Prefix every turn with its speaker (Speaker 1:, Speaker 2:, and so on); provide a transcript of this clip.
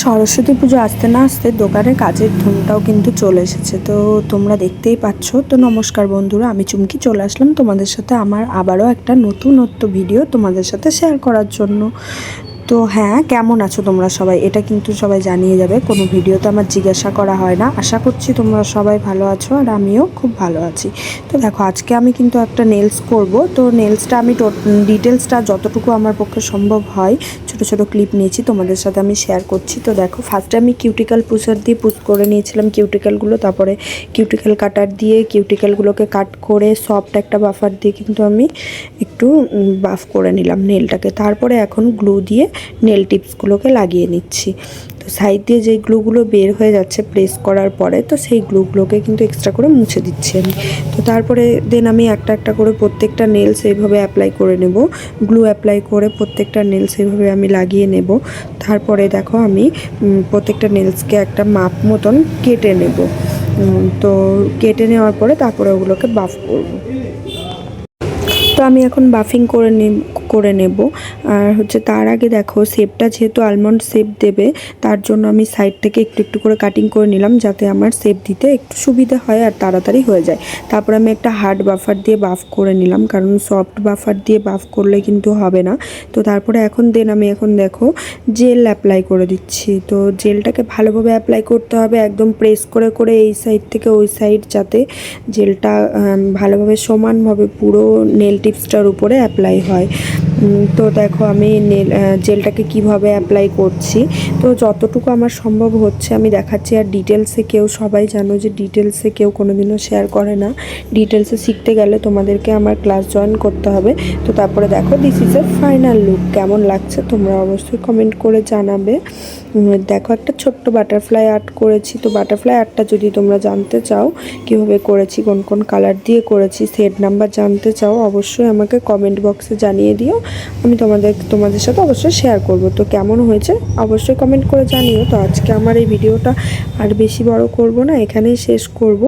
Speaker 1: সরস্বতী পুজো আসতে না আসতে দোকানে কাজের ধুমটাও কিন্তু চলে এসেছে। তো তোমরা দেখতেই পাচ্ছ। তো নমস্কার বন্ধুরা, আমি চুমকি চলে আসলাম তোমাদের সাথে আমার আবারও একটা নতুনত্ব ভিডিও তোমাদের সাথে শেয়ার করার জন্য। তো হ্যাঁ কেমন আছো তোমরা সবাই? এটা কিন্তু সবাই জানিয়ে যাবে, কোনো ভিডিওতে আমার জিজ্ঞাসা করা হয় না। আশা করছি তোমরা সবাই ভালো আছো আর আমিও খুব ভালো আছি। তো দেখো, আজকে আমি কিন্তু একটা নেলস করব। তো নেলসটা আমি ডিটেলসটা যতটুকু আমার পক্ষে সম্ভব হয়, ছোট ছোট ক্লিপ নিয়েছি, তোমাদের সাথে আমি শেয়ার করছি। তো দেখো ফার্স্টে আমি কিউটিক্যাল পুষার দিয়ে পুশ করে নিয়েছিলাম কিউটিক্যালগুলো তারপরে কিউটিক্যাল কাটার দিয়ে কিউটিক্যালগুলোকে কাট করে সফট একটা বাফার দিয়ে কিন্তু আমি একটু বাফ করে নিলাম নেলটাকে তারপরে এখন গ্লু দিয়ে নেল টিপসগুলোকে লাগিয়ে নিচ্ছি। তো সাইড দিয়ে যে গ্লুগুলো বের হয়ে যাচ্ছে প্রেস করার পরে, তো সেই গ্লুগুলোকে কিন্তু এক্সট্রা করে মুছে দিচ্ছি আমি। তো তারপরে দেন আমি একটা একটা করে প্রত্যেকটা নেলস এইভাবে অ্যাপ্লাই করে নেব। গ্লু অ্যাপ্লাই করে প্রত্যেকটা নেলস এইভাবে আমি লাগিয়ে নেব। তারপরে দেখো আমি প্রত্যেকটা নেলসকে একটা মাপ মতন কেটে নেব। তো কেটে নেওয়ার পরে তারপরে ওগুলোকে বাফ করব। আমি এখন বাফিং করে করে নেব। আর হচ্ছে তার আগে দেখো শেপটা যেহেতু আলমন্ড শেপ দেবে, তার জন্য আমি সাইড থেকে একটু একটু করে কাটিং করে নিলাম যাতে আমার শেপ দিতে একটু সুবিধা হয় আর তাড়াতাড়ি হয়ে যায়। তারপর আমি একটা হার্ড বাফার দিয়ে বাফ করে নিলাম, কারণ সফট বাফার দিয়ে বাফ করলে কিন্তু হবে না। তো তারপরে এখন দেন আমি এখন দেখো জেল অ্যাপ্লাই করে দিচ্ছি। তো জেলটাকে ভালোভাবে অ্যাপ্লাই করতে হবে, একদম প্রেস করে করে এই সাইড থেকে ওই সাইড যাতে জেলটা ভালোভাবে সমানভাবে পুরো নেল টিপসটার উপরে অ্যাপ্লাই হয়। তো দেখো আমি জেলটাকে কীভাবে অ্যাপ্লাই করছি। তো যতটুকু আমার সম্ভব হচ্ছে, আমি দেখাচ্ছি আর ডিটেলসে কেউ, সবাই জানো যে ডিটেলসে কেউ কোনোদিনও শেয়ার করে না। ডিটেলসে শিখতে গেলে তোমাদেরকে আমার ক্লাস জয়েন করতে হবে। তো তারপরে দেখো this is a final look কেমন লাগছে তোমরা অবশ্যই কমেন্ট করে জানাবে। দেখো একটা ছোট্ট বাটারফ্লাই আর্ট করেছি। তো বাটারফ্লাই আর্টটা যদি তোমরা জানতে চাও, কীভাবে করেছি, কোন কোন কালার দিয়ে করেছি সেট নাম্বার জানতে চাও, অবশ্যই আমাকে কমেন্ট বক্সে জানিয়ে দিও। আমি তোমাদের তোমাদের সাথে অবশ্যই শেয়ার করব। তো কেমন হয়েছে? অবশ্যই কমেন্ট করে জানিও। তো আজকে আমার এই ভিডিওটা আর বেশি বড় করব না, এখানেই শেষ করব।